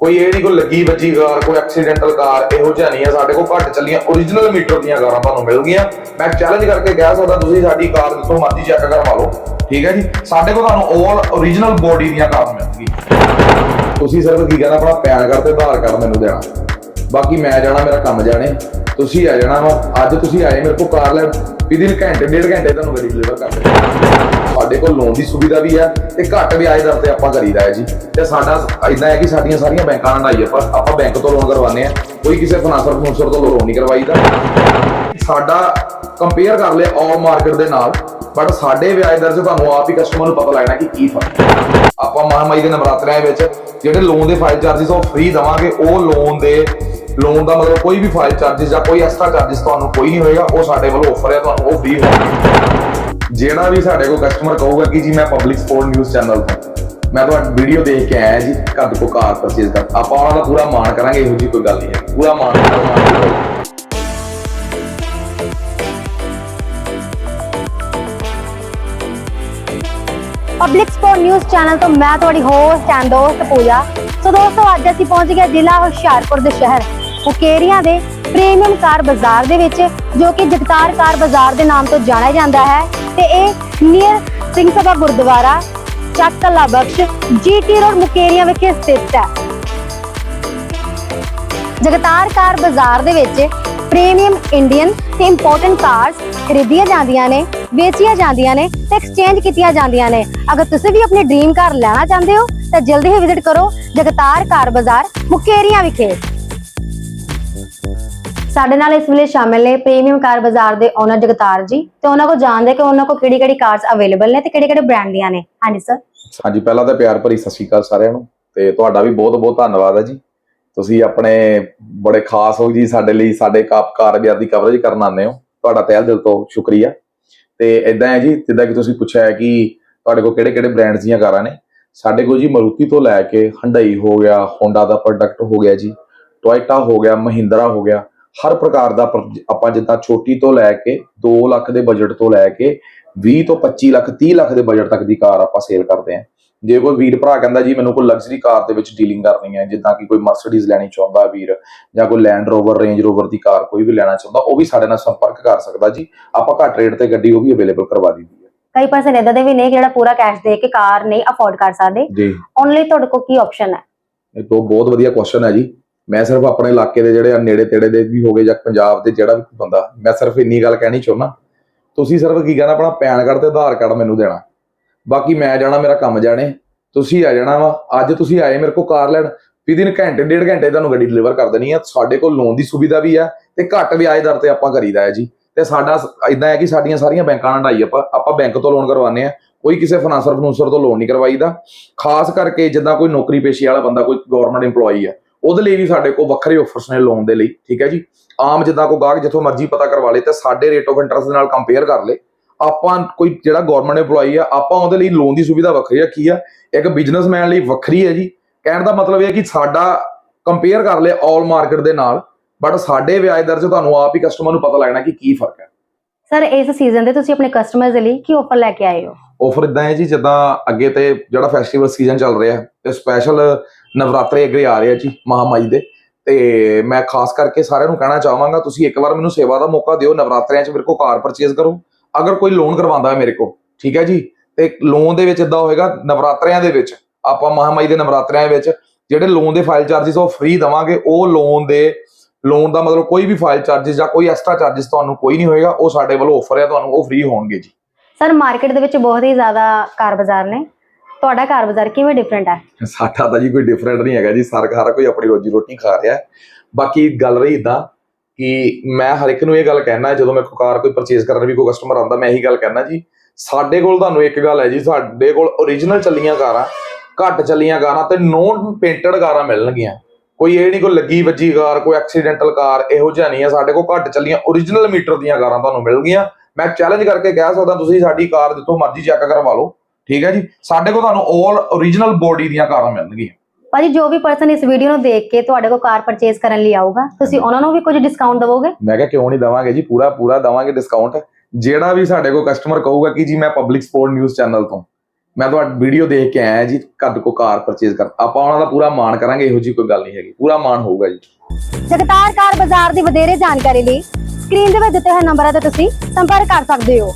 ਕੋਈ ਇਹ ਨਹੀਂ ਕੋਈ ਲੱਗੀ ਵੱਜੀ ਕਾਰ, ਕੋਈ ਐਕਸੀਡੈਂਟਲ ਕਾਰ, ਇਹੋ ਜਿਹਾ ਨਹੀਂ ਹੈ ਸਾਡੇ ਕੋਲ ਘੱਟ ਚੱਲੀਆਂ origignal ਮੀਟਰ ਦੀਆਂ ਕਾਰਾਂ ਤੁਹਾਨੂੰ ਮਿਲਣਗੀਆਂ। ਮੈਂ ਚੈਲੰਜ ਕਰਕੇ ਕਹਿ ਸਕਦਾ, ਤੁਸੀਂ ਸਾਡੀ ਕਾਰ ਜਿੱਥੋਂ ਮਰਜ਼ੀ ਚੈੱਕ ਕਰਵਾ ਲਓ। ਠੀਕ ਹੈ ਜੀ? ਸਾਡੇ ਕੋਲ ਤੁਹਾਨੂੰ 올 origignal ਬੋਡੀ ਦੀਆਂ ਕਾਰਾਂ ਮਿਲਣਗੀਆਂ। ਤੁਸੀਂ ਸਿਰਫ ਕੀ ਕਹਿਣਾ, ਆਪਣਾ ਪੈਨ ਕਾਰਡ ਤੇ ਆਧਾਰ ਕਾਰਡ ਮੈਨੂੰ ਦੇਣਾ। ਬਾਕੀ ਮੈਂ ਜਾਣਾ, ਮੇਰਾ ਕੰਮ ਜਾਣੇ। ਤੁਸੀਂ ਆ ਜਾਣਾ ਵਾ। ਅੱਜ ਤੁਸੀਂ ਆਏ, ਮੇਰੇ ਕੋਲ ਕਾਰ ਲੈ ਵਿਦਿਨ ਘੰਟੇ, ਡੇਢ ਘੰਟੇ ਤੁਹਾਨੂੰ ਗੱਡੀ ਡਿਲੀਵਰ ਕਰ ਦੇਣੀ ਸਾਡੇ ਕੋਲ ਲੋਨ ਦੀ ਸੁਵਿਧਾ ਵੀ ਹੈ ਤੇ ਘੱਟ ਵਿਆਜ ਦਰ ਤੇ ਆਪਾਂ ਕਰੀਦਾ ਹੈ ਜੀ। ਤੇ ਸਾਡਾ ਇਦਾਂ ਹੈ ਕਿ ਸਾਡੀਆਂ ਸਾਰੀਆਂ ਬੈਂਕਾਂ ਨਾਲ ਆਈ ਆਪਾਂ ਆਪਾਂ ਬੈਂਕ ਤੋਂ ਲੋਨ ਕਰਵਾਉਂਦੇ ਆ ਕੋਈ ਕਿਸੇ ਫਾਈਨਾਂਸਰ ਫਨੂਸਰ ਤੋਂ ਲੋਨ ਨਹੀਂ ਕਰਵਾਈਦਾ। ਸਾਡਾ ਕੰਪੇਅਰ ਕਰ ਲਿਆ ਆਲ ਮਾਰਕੀਟ ਦੇ ਨਾਲ। ਬਟ ਸਾਡੇ ਵਿਆਜ ਦਰ 'ਚ ਤੁਹਾਨੂੰ ਆਪ ਹੀ ਕਸਟਮਰ ਨੂੰ ਪਤਾ ਲੱਗਣਾ ਕਿ ਕੀ ਫ਼ਰਕ ਆਪਾਂ ਮਹਾਮਾਈ ਦੇ ਨਵਰਾਤਰਿਆਂ ਵਿੱਚ ਜਿਹੜੇ ਲੋਨ ਦੇ ਫਾਈਲ ਚਾਰजेस ਉਹ ਫ੍ਰੀ ਦਵਾਂਗੇ। ਉਹ ਲੋਨ ਦੇ ਲੋਨ ਦਾ ਮਤਲਬ ਕੋਈ ਵੀ ਫਾਈਲ ਚਾਰजेस ਜਾਂ ਕੋਈ ਐਕਸਟਰਾ ਚਾਰजेस ਤੁਹਾਨੂੰ ਕੋਈ ਨਹੀਂ ਹੋਏਗਾ, ਉਹ ਸਾਡੇ ਵੱਲੋਂ ਆਫਰ ਹੈ, ਤੁਹਾਨੂੰ ਉਹ ਫ੍ਰੀ ਹੋਊਗਾ ਜਿਹੜਾ ਵੀ ਸਾਡੇ ਕੋਲ ਕਸਟਮਰ ਕਹੂਗਾ ਕਿ ਜੀ ਮੈਂ ਪਬਲਿਕ ਸਪੋਰਟ ਨਿਊਜ਼ ਚੈਨਲ ਤੋਂ, ਮੈਂ ਤੁਹਾਡੀ ਵੀਡੀਓ ਦੇਖ ਕੇ ਆਇਆ ਜੀ ਕੱਦ ਕੋ ਕਾਰ ਪਰਚੇਸ ਕਰ ਆਪਾਂ ਉਹਨਾਂ ਦਾ ਪੂਰਾ ਮਾਣ ਕਰਾਂਗੇ, ਇਹੋ ਜੀ ਕੋਈ ਗੱਲ ਨਹੀਂ ਹੈ। ਪੂਰਾ ਮਾਣ ਪਬਲਿਕ ਸਪੋਰਟ ਨਿਊਜ਼ ਚੈਨਲ ਤੋਂ ਮੈਂ ਤੁਹਾਡੀ ਹੋਸਟ ਐਂਡ ਪੂਜਾ। ਸੋ ਦੋਸਤੋ, ਅੱਜ ਅਸੀਂ ਪਹੁੰਚ ਗਏ ਜ਼ਿਲ੍ਹਾ ਹੁਸ਼ਿਆਰਪੁਰ ਦੇ ਸ਼ਹਿਰ। ਮੁਕੇਰੀਆਂ ਦੇ ਪ੍ਰੀਮੀਅਮ ਕਾਰ ਬਾਜ਼ਾਰ ਦੇ ਵਿੱਚ, ਜੋ ਕਿ ਜਗਤਾਰ ਕਾਰ ਬਾਜ਼ਾਰ ਦੇ ਨਾਮ ਤੋਂ ਜਾਣਿਆ ਜਾਂਦਾ ਹੈ। ਤੇ ਇਹ ਨੀਅਰ ਸਿੰਘ ਸਭਾ ਗੁਰਦੁਆਰਾ, ਚੱਕ ਕਲਾ ਬਖਸ਼ ਜੀਟੀ ਰੋਡ ਮੁਕੇਰੀਆਂ ਵਿਖੇ ਸਥਿਤ ਹੈ। ਜਗਤਾਰ ਕਾਰ ਬਾਜ਼ਾਰ ਦੇ ਵਿੱਚ ਪ੍ਰੀਮੀਅਮ ਇੰਡੀਅਨ ਤੇ ਇੰਪੋਰਟੈਂਟ ਕਾਰਸ ਖਰੀਦੀਆਂ ਜਾਂਦੀਆਂ ਨੇ, ਵੇਚੀਆਂ ਜਾਂਦੀਆਂ ਨੇ ਤੇ ਐਕਸਚੇਂਜ ਕੀਤੀਆਂ ਜਾਂਦੀਆਂ ਨੇ। ਅਗਰ ਤੁਸੀਂ ਵੀ ਆਪਣੀ ਡ੍ਰੀਮ ਕਾਰ ਲੈਣਾ ਚਾਹੁੰਦੇ ਹੋ, ਤਾਂ ਜਲਦੀ ਹੀ ਵਿਜ਼ਿਟ ਕਰੋ ਜਗਤਾਰ ਕਾਰ ਬਾਜ਼ਾਰ ਮੁਕੇਰੀਆਂ ਵਿਖੇ। ਸਾਡੇ ਨਾਲ ਇਸ ਵੇਲੇ ਸ਼ਾਮਿਲ ਨੇ ਪ੍ਰੀਮੀਅਮ ਕਾਰ ਬਾਜ਼ਾਰ ਦੇ ਓਨਰ ਜਗਤਾਰ ਜੀ ਤੇ ਉਹਨਾਂ ਕੋਲ ਜਾਣਦੇ ਕਿ ਉਹਨਾਂ ਕੋਲ ਕਿਹੜੀ ਕਿਹੜੀ ਕਾਰਸ ਅਵੇਲੇਬਲ ਨੇ ਤੇ ਕਿਹੜੇ ਕਿਹੜੇ ਬ੍ਰਾਂਡ ਦੀਆਂ ਨੇ। ਹਾਂਜੀ ਸਰ ਹਾਂਜੀ, ਪਹਿਲਾਂ ਤਾਂ ਪਿਆਰ ਭਰੀ ਸਤਿ ਸ਼੍ਰੀ ਅਕਾਲ ਸਾਰਿਆਂ ਨੂੰ ਤੇ ਤੁਹਾਡਾ ਵੀ ਬਹੁਤ ਬਹੁਤ ਧੰਨਵਾਦ ਹੈ ਜੀ। ਤੁਸੀਂ ਆਪਣੇ ਬੜੇ ਖਾਸ ਹੋ ਜੀ ਸਾਡੇ ਲਈ, ਸਾਡੇ ਕਾਪ ਕਾਰ ਦੀ ਕਵਰੇਜ ਕਰਨ ਆਉਂਦੇ ਹੋ। ਤੁਹਾਡਾ ਤਹਿ ਦਿਲ ਤੋਂ ਸ਼ੁਕਰੀਆ। ਤੇ ਇਦਾਂ ਹੈ ਜੀ, ਜਿੱਦਾਂ ਕਿ ਤੁਸੀਂ ਪੁੱਛਿਆ ਹੈ ਕਿ ਤੁਹਾਡੇ ਕੋਲ ਕਿਹੜੇ ਕਿਹੜੇ ਬ੍ਰਾਂਡਸ ਦੀਆਂ ਕਾਰਾਂ ਨੇ। ਸਾਡੇ ਕੋਲ ਜੀ ਮਾਰੂਤੀ ਤੋਂ ਲੈ ਕੇ ਹੰਡਈ ਹੋ ਗਿਆ ਹੋਂਡਾ ਦਾ ਪ੍ਰੋਡਕਟ ਹੋ ਗਿਆ ਜੀ। ਟੋਇਟਾ ਹੋ ਗਿਆ ਮਹਿੰਦਰਾ ਹੋ ਗਿਆ ਹਰ ਪ੍ਰਕਾਰ ਦਾ ਆਪਾਂ ਜਿੱਦਾਂ ਛੋਟੀ ਤੋਂ ਲੈ ਕੇ 2 ਲੱਖ ਦੇ ਬਜਟ ਤੋਂ ਲੈ ਕੇ 20 ਤੋਂ 25 ਲੱਖ 30 ਲੱਖ ਦੇ ਬਜਟ ਤੱਕ ਦੀ ਕਾਰ ਆਪਾਂ ਸੇਲ ਕਰਦੇ ਹਾਂ। ਜੇ ਕੋਈ ਵੀਰ ਭਰਾ ਕਹਿੰਦਾ ਜੀ ਮੈਨੂੰ ਕੋਈ ਲਗਜ਼ਰੀ ਕਾਰ ਦੇ ਵਿੱਚ ਡੀਲਿੰਗ ਕਰਨੀ ਹੈ ਜਿੱਦਾਂ ਕਿ ਕੋਈ ਮਰਸੀਡੀਜ਼ ਲੈਣੀ ਚਾਹੁੰਦਾ ਵੀਰ ਜਾਂ ਕੋਈ ਲੈਂਡ ਰੋਵਰ ਰੇਂਜ ਰੋਵਰ ਦੀ ਕਾਰ ਕੋਈ ਵੀ ਲੈਣਾ ਚਾਹੁੰਦਾ ਉਹ ਵੀ ਸਾਡੇ ਨਾਲ ਸੰਪਰਕ ਕਰ ਸਕਦਾ ਜੀ। ਆਪਾਂ ਘੱਟ ਰੇਟ ਤੇ ਗੱਡੀ ਉਹ ਵੀ ਅਵੇਲੇਬਲ ਕਰਵਾ ਦਿੰਦੀ ਹੈ। ਕਈ ਪਰਸਨ ਇਦਾਂ ਦੇ ਵੀ ਨੇ ਜਿਹੜਾ ਪੂਰਾ ਕੈਸ਼ ਦੇ ਕੇ ਕਾਰ ਨਹੀਂ ਅਫੋਰਡ ਕਰ ਸਕਦੇ। ਜੀ। ਉਹਨਾਂ ਲਈ ਤੁਹਾਡੇ ਕੋਲ ਕੀ ਆਪਸ਼ਨ ਹੈ? ਇਹ ਤੋਂ ਬਹੁਤ ਵਧੀਆ ਕੁਐਸਚਨ ਹੈ ਜੀ। ਮੈਂ ਸਿਰਫ ਆਪਣੇ ਇਲਾਕੇ ਦੇ ਜਿਹੜੇ ਨੇੜੇ ਤੇੜੇ ਦੇ ਵੀ ਹੋਗੇ ਜਾਂ ਪੰਜਾਬ ਦੇ ਜਿਹੜਾ ਵੀ ਬੰਦਾ, ਮੈਂ ਸਿਰਫ ਇੰਨੀ ਗੱਲ ਕਹਿਣੀ ਚਾਹੁੰਦਾ, ਤੁਸੀਂ ਸਿਰਫ ਕੀ ਕਹਿਣਾ ਆਪਣਾ ਪੈਨ ਕਾਰਡ ਤੇ ਆਧਾਰ ਕਾਰਡ ਮੈਨੂੰ ਦੇਣਾ। ਬਾਕੀ ਮੈਂ ਜਾਣਾ, ਮੇਰਾ ਕੰਮ ਜਾਣੇ, ਤੁਸੀਂ ਆ ਜਾਣਾ ਵਾ, ਅੱਜ ਤੁਸੀਂ ਆਏ ਮੇਰੇ ਕੋਲ ਕਾਰ ਲੈਣ, ਵਿਦਿਨ ਘੰਟੇ, ਡੇਢ ਘੰਟੇ ਤੁਹਾਨੂੰ ਗੱਡੀ ਡਿਲੀਵਰ ਕਰ ਦੇਣੀ ਹੈ ਸਾਡੇ ਕੋਲ ਲੋਨ ਦੀ ਸੁਵਿਧਾ ਵੀ ਹੈ ਤੇ ਘੱਟ ਵਿਆਜ ਦਰ ਤੇ ਆਪਾਂ ਕਰੀਦਾ ਹੈ ਜੀ। ਤੇ ਸਾਡਾ ਇਦਾਂ ਹੈ ਕਿ ਸਾਡੀਆਂ ਸਾਰੀਆਂ ਬੈਂਕਾਂ ਨਾਲ ਆਈ ਆਪਾਂ ਆਪਾਂ ਬੈਂਕ ਤੋਂ ਲੋਨ ਕਰਵਾਉਂਦੇ ਆ ਕੋਈ ਕਿਸੇ ਫਾਈਨਾਂਸਰ ਫਨੂਸਰ ਤੋਂ ਲੋਨ ਨਹੀਂ ਕਰਵਾਈਦਾ। ਖਾਸ ਕਰਕੇ ਜਿੱਦਾਂ ਕੋਈ ਨੌਕਰੀ ਪੇਸ਼ੀ ਵਾਲਾ ਬੰਦਾ, ਕੋਈ ਗਵਰਨਮੈਂਟ EMPLOYE ਹੈ ਉਹਦੇ ਲਈ ਵੀ ਸਾਡੇ ਕੋਲ ਵੱਖਰੇ ਆਫਰਸ ਨੇ ਲੋਨ ਦੇ ਲਈ ਠੀਕ ਹੈ ਜੀ। ਆਮ ਜਿੱਦਾਂ ਕੋਈ ਗਾਹਕ ਜਿੱਥੋਂ ਮਰਜ਼ੀ ਪਤਾ ਕਰਵਾ ਲੇ ਤੇ ਸਾਡੇ ਰੇਟ ਆਫ ਇੰਟਰਸਟ ਦੇ ਨਾਲ ਕੰਪੇਅਰ ਕਰ ਲੇ। ਆਪਾਂ ਕੋਈ ਜਿਹੜਾ ਗਵਰਨਮੈਂਟ EMPLOYE ਆ ਆਪਾਂ ਉਹਦੇ ਲਈ ਲੋਨ ਦੀ ਸੁਵਿਧਾ ਵੱਖਰੀ ਆ। ਕੀ ਆ? ਇੱਕ ਬਿਜ਼ਨਸਮੈਨ ਲਈ ਵੱਖਰੀ ਹੈ ਜੀ। ਕਹਿਣ ਦਾ ਮਤਲਬ ਇਹ ਹੈ ਕਿ ਸਾਡਾ ਕੰਪੇਅਰ ਕਰ ਲੇ ਆਲ ਮਾਰਕੀਟ ਦੇ ਨਾਲ ਬਟ ਸਾਡੇ ਵਿਆਜ ਦਰ 'ਚ ਤੁਹਾਨੂੰ ਆਪ ਹੀ ਕਸਟਮਰ ਨੂੰ ਪਤਾ ਲੱਗਣਾ ਕਿ ਕੀ ਫ਼ਰਕ ਹੈ। ਸਰ ਇਸ ਸੀਜ਼ਨ ਤੇ ਤੁਸੀਂ ਆਪਣੇ ਕਸਟਮਰਸ ਦੇ ਲਈ ਕੀ ਆਫਰ ਲੈ ਕੇ ਆਏ ਹੋ? ਆਫਰ ਇਦਾਂ ਹੈ ਜੀ ਜਿੱਦਾਂ ਅੱਗੇ ਤੇ ਜਿਹੜਾ ਫੈਸਟੀਵਲ ਸੀਜ਼ਨ ਚੱਲ ਰਿਹਾ ਤੇ ਸਪੈਸ਼ਲ ਨਵਰਾਤਰੇ ਅੱਗੇ ਆ ਰਹੇ ਆ ਜੀ ਮਹਾਮਾਈ ਦੇ। ਤੇ ਮੈਂ ਖਾਸ ਕਰਕੇ ਸਾਰਿਆਂ ਨੂੰ ਕਹਿਣਾ ਚਾਹਾਂਗਾ, ਤੁਸੀਂ ਇੱਕ ਵਾਰ ਮੈਨੂੰ ਸੇਵਾ ਦਾ ਮੌਕਾ ਦਿਓ ਨਵਰਾਤਰਿਆਂ 'ਚ ਮੇਰੇ ਕੋ ਕਾਰ ਪਰਚੇਸ ਕਰੋ। ਅਗਰ ਕੋਈ ਲੋਨ ਕਰਵਾਉਂਦਾ ਹੈ ਮੇਰੇ ਕੋ ਠੀਕ ਹੈ ਜੀ? ਤੇ ਲੋਨ ਦੇ ਵਿੱਚ ਇਦਾਂ ਹੋਏਗਾ, ਨਵਰਾਤਰਿਆਂ ਦੇ ਵਿੱਚ, ਆਪਾਂ ਮਹਾਮਾਈ ਦੇ ਨਵਰਾਤਰਿਆਂ ਵਿੱਚ ਜਿਹੜੇ ਲੋਨ ਦੇ ਫਾਈਲ ਚਾਰजेस ਉਹ ਫ੍ਰੀ ਦਵਾਂਗੇ। ਉਹ ਲੋਨ ਦੇ ਲੋਨ ਦਾ ਮਤਲਬ ਕੋਈ ਵੀ ਫਾਈਲ ਚਾਰजेस ਜਾਂ ਕੋਈ ਐਕਸਟਰਾ ਚਾਰजेस ਤੁਹਾਨੂੰ ਕੋਈ ਨਹੀਂ ਹੋਏਗਾ, ਉਹ ਸਾਡੇ ਵੱਲੋਂ ਆਫਰ ਹੈ ਤੁਹਾਨੂੰ ਉਹ ਫ੍ਰੀ ਹੋਣਗੇ ਜੀ। ਸਰ ਮਾਰਕੀਟ ਦੇ ਵਿੱਚ ਬਹੁਤ ਹੀ ਜ਼ਿਆਦਾ ਕਾਰ ਬਾਜ਼ਾਰ ਨੇ। ਤੁਹਾਡਾ ਕਾਰ ਬਾਜ਼ਾਰ ਕਿਵੇਂ ਡਿਫਰੈਂਟ ਹੈ? ਸਾਡਾ ਤਾਂ ਜੀ ਕੋਈ ਡਿਫਰੈਂਟ ਨਹੀਂ ਹੈਗਾ ਜੀ ਸਰਕਾਰ ਕੋਈ ਆਪਣੀ ਰੋਜੀ ਰੋਟੀ ਖਾ ਰਿਹਾ ਬਾਕੀ ਗੱਲ ਰਹੀ ਇਦਾਂ ਕਿ ਮੈਂ ਹਰ ਇੱਕ ਨੂੰ ਇਹ ਗੱਲ ਕਹਿਣਾ, ਜਦੋਂ ਮੈਂ ਕੋਲ ਕਾਰ ਕੋਈ ਪਰਚੇਸ ਕਰਨ ਵੀ ਕੋਈ ਕਸਟਮਰ ਆਉਂਦਾ, ਮੈਂ ਇਹੀ ਗੱਲ ਕਹਿਣਾ ਜੀ। ਸਾਡੇ ਕੋਲ ਤੁਹਾਨੂੰ ਇੱਕ ਗੱਲ ਹੈ ਜੀ, ਸਾਡੇ ਕੋਲ origignal ਚੱਲੀਆਂ ਕਾਰਾਂ, ਘੱਟ ਚੱਲੀਆਂ ਕਾਰਾਂ ਤੇ ਨੋਨ ਪੇਂਟਡ ਕਾਰਾਂ ਮਿਲਣਗੀਆਂ। ਕੋਈ ਇਹ ਨਹੀਂ, ਕੋਈ ਲੱਗੀ ਵੱਜੀ ਕਾਰ, ਕੋਈ ਐਕਸੀਡੈਂਟਲ ਕਾਰ, ਇਹੋ ਜਿਹਾ ਨਹੀਂ ਹੈ। ਸਾਡੇ ਕੋਲ ਘੱਟ ਚੱਲੀਆਂ origignal ਮੀਟਰ ਦੀਆਂ ਕਾਰਾਂ ਤੁਹਾਨੂੰ ਮਿਲਣਗੀਆਂ। ਮੈਂ ਚੈਲੰਜ ਕਰਕੇ ਕਹਿ ਸਕਦਾ, ਤੁਸੀਂ ਸਾਡੀ ਕਾਰ ਜਿੱਥੋਂ ਮਰਜ਼ੀ ਚੈੱਕ ਕਰਵਾ ਲਓ। ਠੀਕ ਹੈ ਜੀ? ਸਾਡੇ ਕੋਲ ਤੁਹਾਨੂੰ 올 origignal ਬੋਡੀ ਦੀਆਂ ਕਾਰਾਂ ਮਿਲਣਗੀਆਂ। ਭਾਜੀ ਜੋ ਵੀ ਪਰਸਨ ਇਸ ਵੀਡੀਓ ਨੂੰ ਦੇਖ ਕੇ ਤੁਹਾਡੇ ਕੋਲ ਕਾਰ ਪਰਚੇਸ ਕਰਨ ਲਈ ਆਊਗਾ ਤੁਸੀਂ ਉਹਨਾਂ ਨੂੰ ਵੀ ਕੁਝ ਡਿਸਕਾਊਂਟ ਦਿਵੋਗੇ? ਮੈਂ ਕਿਹਾ ਕਿਉਂ ਨਹੀਂ ਦਵਾਂਗੇ ਜੀ? ਪੂਰਾ ਪੂਰਾ ਦਵਾਂਗੇ ਡਿਸਕਾਊਂਟ ਜਿਹੜਾ ਵੀ ਸਾਡੇ ਕੋਲ ਕਸਟਮਰ ਕਹੂਗਾ ਕਿ ਜੀ ਮੈਂ ਪਬਲਿਕ ਸਪੋਰਟ ਨਿਊਜ਼ ਚੈਨਲ ਤੋਂ ਮੈਂ ਤੁਹਾਡੀ ਵੀਡੀਓ ਦੇਖ ਕੇ ਆਇਆ ਜੀ ਕੱਦ ਕੋ ਕਾਰ ਪਰਚੇਜ਼ ਕਰ ਆਪਾਂ ਉਹਨਾਂ ਦਾ ਪੂਰਾ ਮਾਣ ਕਰਾਂਗੇ ਇਹੋ ਜੀ ਕੋਈ ਗੱਲ ਨਹੀਂ ਹੈਗੀ। ਪੂਰਾ ਮਾਣ ਹੋਊਗਾ ਜੀ। ਜਗਤਾਰ ਕਾਰ ਬਾਜ਼ਾਰ ਦੀ ਵਧੇਰੇ ਜਾਣਕਾਰੀ ਲਈ ਸਕਰੀਨ ਦੇ ਵਿੱਚ ਦਿੱਤੇ ਹੋਏ ਨੰਬਰਾਂ ਤੇ ਤੁਸੀਂ ਸੰਪਰਕ ਕਰ ਸਕਦੇ ਹੋ।